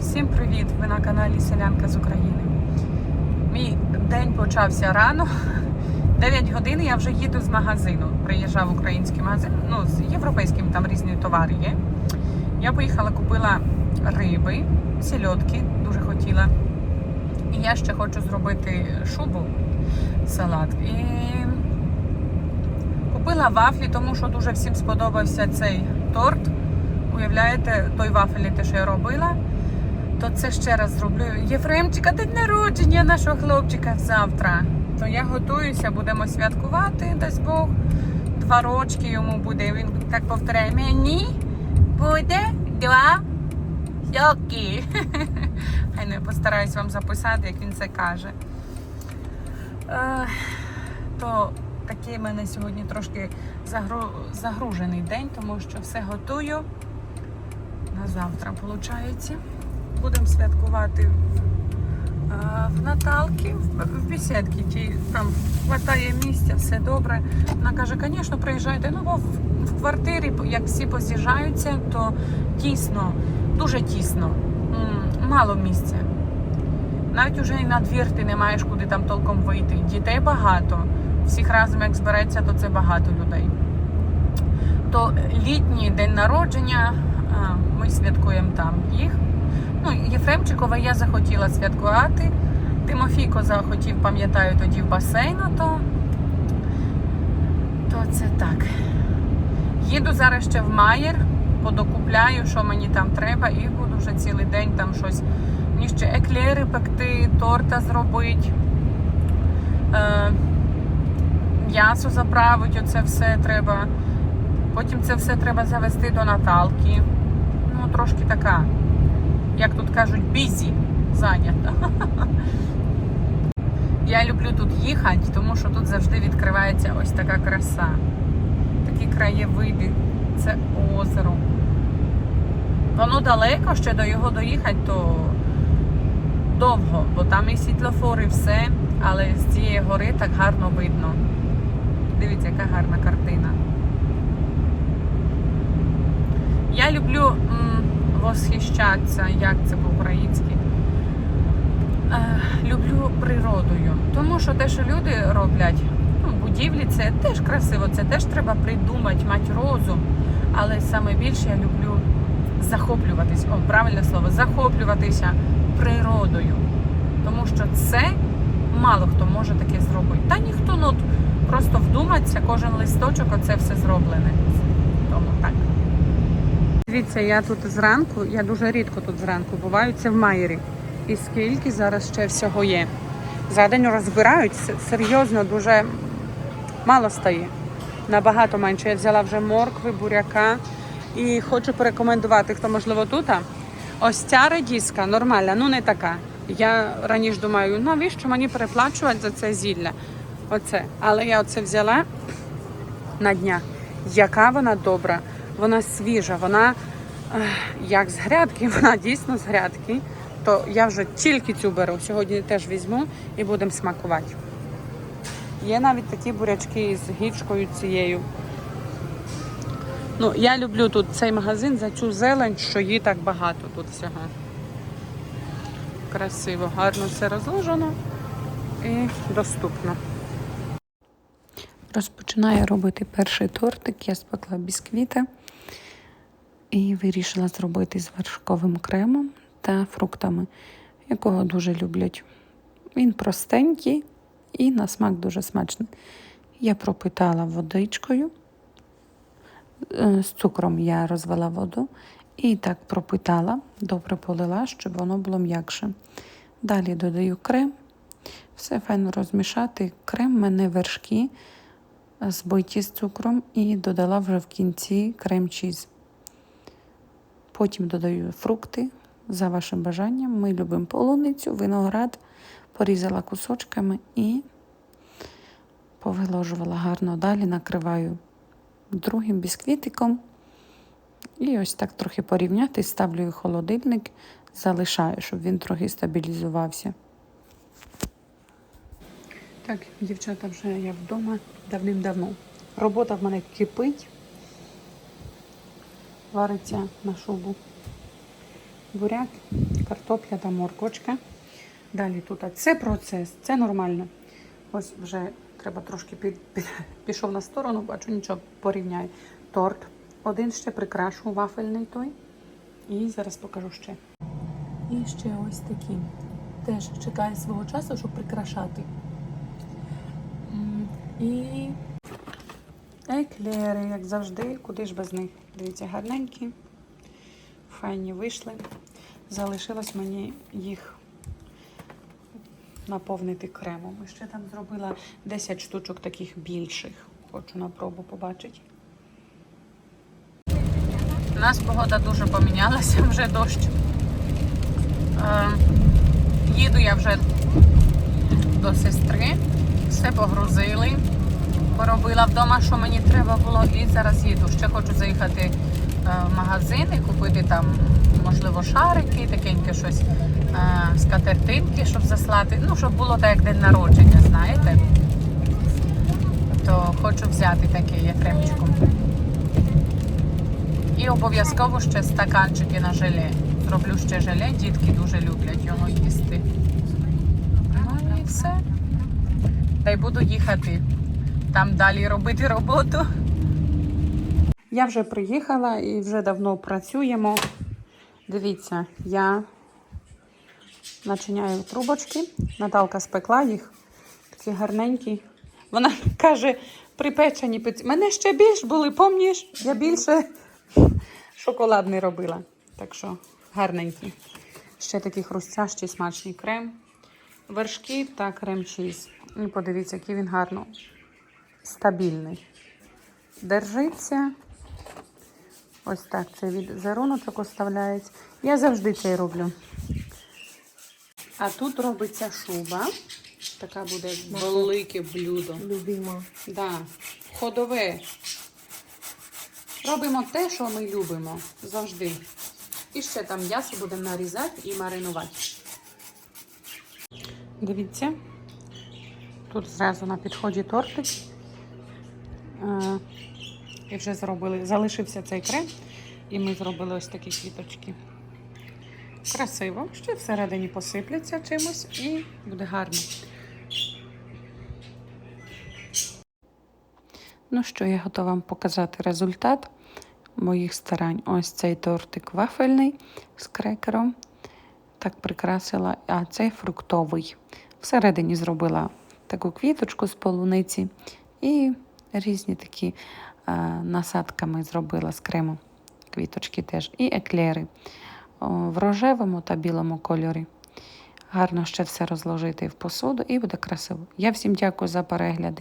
Всім привіт! Ви на каналі Селянка з України. Мій день почався рано. 9 годин я вже їду з магазину. Приїжджав український магазин, ну, з європейським там різні товари є. Я поїхала, купила риби, сільотки, дуже хотіла. І я ще хочу зробити шубу, салат. І купила вафлі, тому що дуже всім сподобався цей торт. Уявляєте, той вафелі, те, що я робила, то це ще раз зроблю. Єфремчика, день народження нашого хлопчика завтра. То я готуюся, будемо святкувати, дасть Бог. Два рочки йому буде. Він так повторяє, мені буде два роки. Хай не постараюсь вам записати, як він це каже. То такий в мене сьогодні трошки загружений день, тому що все готую на завтра, виходить. Будемо святкувати в Наталки, в, бесідці. Ті, там хватає місця, все добре. Вона каже, звісно, приїжджайте. Ну, бо в квартирі, як всі поз'їжджаються, то тісно, дуже тісно, мало місця. Навіть уже і на двір ти не маєш куди там толком вийти. Дітей багато. Всіх разом, як збереться, то це багато людей. То літній день народження ми святкуємо там їх. Єфремчикова я захотіла святкувати. Тимофійко захотів, пам'ятаю, тоді в басейну, то, то це так. Їду зараз ще в Майер, подокупляю, що мені там треба, і буду вже цілий день там щось. Мені ще еклери пекти, торта зробити. Е, м'ясо заправити, оце все треба. Потім це все треба завести до Наталки. Ну, трошки така, як тут кажуть, бізі зайнята. Я люблю тут їхати, тому що тут завжди відкривається ось така краса. Такі краєвиди, це озеро. Воно далеко, ще до його доїхати, то довго, бо там і світлофори, і все, але з цієї гори так гарно видно. Дивіться, яка гарна картина. Я люблю восхищатися, як це по-українськи. Е, люблю природою. Тому що те, що люди роблять, ну, будівлі, це теж красиво, це теж треба придумати, мати розум. Але саме більше я люблю захоплюватись, о, правильне слово, захоплюватися природою. Тому що це мало хто може таке зробити. Та ніхто ну, просто вдуматься, кожен листочок, оце все зроблене. Дивіться, я тут зранку, я дуже рідко тут зранку буваю, це в Майері. І скільки зараз ще всього є. За день розбирають, серйозно, дуже мало стає. Набагато менше. Я взяла вже моркви, буряка. І хочу порекомендувати, хто можливо тут. Ось ця редіска нормальна, ну не така. Я раніше думаю, навіщо мені переплачувати за це зілля? Оце. Але я оце взяла на днях. Яка вона добра, вона свіжа, вона як з грядки, вона дійсно з грядки. То я вже тільки цю беру. Сьогодні теж візьму і будемо смакувати. Є навіть такі бурячки з гічкою цією. Ну, я люблю тут цей магазин за цю зелень, що її так багато тут всього. Красиво, гарно все розложено і доступно. Розпочинаю робити перший тортик. Я спекла бісквіти і вирішила зробити з вершковим кремом та фруктами, якого дуже люблять. Він простенький і на смак дуже смачний. Я пропитала водичкою. Е, З цукром я розвела воду і так пропитала, добре полила, щоб воно було м'якше. Далі додаю крем, все файно розмішати. Крем в мене вершки збиті з цукром і додала вже в кінці крем-чіз. Потім додаю фрукти за вашим бажанням. Ми любимо полуницю, виноград, порізала кусочками і повиложувала гарно. Далі накриваю другим бісквітиком. І ось так трохи порівняти, ставлю в холодильник, залишаю, щоб він трохи стабілізувався. Так, дівчата, вже я вдома давним-давно. Робота в мене кипить, вариться на шубу буряк, картопля та морквочка. Далі тут це процес, це нормально. Ось вже треба трошки під, під- пішов на сторону, бачу, нічого порівняю. Торт. Один ще прикрашу вафельний той. І зараз покажу ще. І ще ось такі. Теж чекаю свого часу, щоб прикрашати. І еклери, як завжди, куди ж без них. Дивіться, гарненькі, файні вийшли. Залишилось мені їх наповнити кремом. І ще там зробила 10 штучок таких більших. Хочу на пробу побачити. У нас погода дуже помінялася, вже дощ. Е, їду я вже до сестри, все погрузили, поробила вдома, що мені треба було, і зараз їду. Ще хочу заїхати е, в магазин і купити там, можливо, шарики, такеньке щось, е, скатертинки, щоб заслати. Ну, щоб було так, як день народження, знаєте. То хочу взяти таке єфремчиком. І обов'язково ще стаканчики на желе. Зроблю ще желе, дітки дуже люблять його їсти. Ну і все. Та й буду їхати там далі робити роботу. Я вже приїхала і вже давно працюємо. Дивіться, я начиняю трубочки. Наталка спекла їх. Такі гарненькі. Вона каже, припечені пиці. Мене ще більш були, помніш? Я більше шоколадний робила. Так що гарненькі. Ще такі хрустящі, смачні крем. Вершки та крем-чіз. І подивіться, який він гарно стабільний. Держиться. Ось так цей візеруночок оставляється. Я завжди цей роблю. А тут робиться шуба. Така буде велике блюдо. Любима. Да. Ходове. Робимо те, що ми любимо завжди. І ще там м'ясо будемо нарізати і маринувати. Дивіться, тут зразу на підході тортик. Е, І вже зробили. Залишився цей крем, і ми зробили ось такі квіточки. Красиво. Ще всередині посипляться чимось і буде гарно. Ну що, я готова вам показати результат моїх старань. Ось цей тортик вафельний з крекером. Так прикрасила, а цей фруктовий. Всередині зробила таку квіточку з полуниці і різні такі а, насадками зробила з крему. Квіточки теж. І еклери в рожевому та білому кольорі. Гарно ще все розложити в посуду і буде красиво. Я всім дякую за перегляди.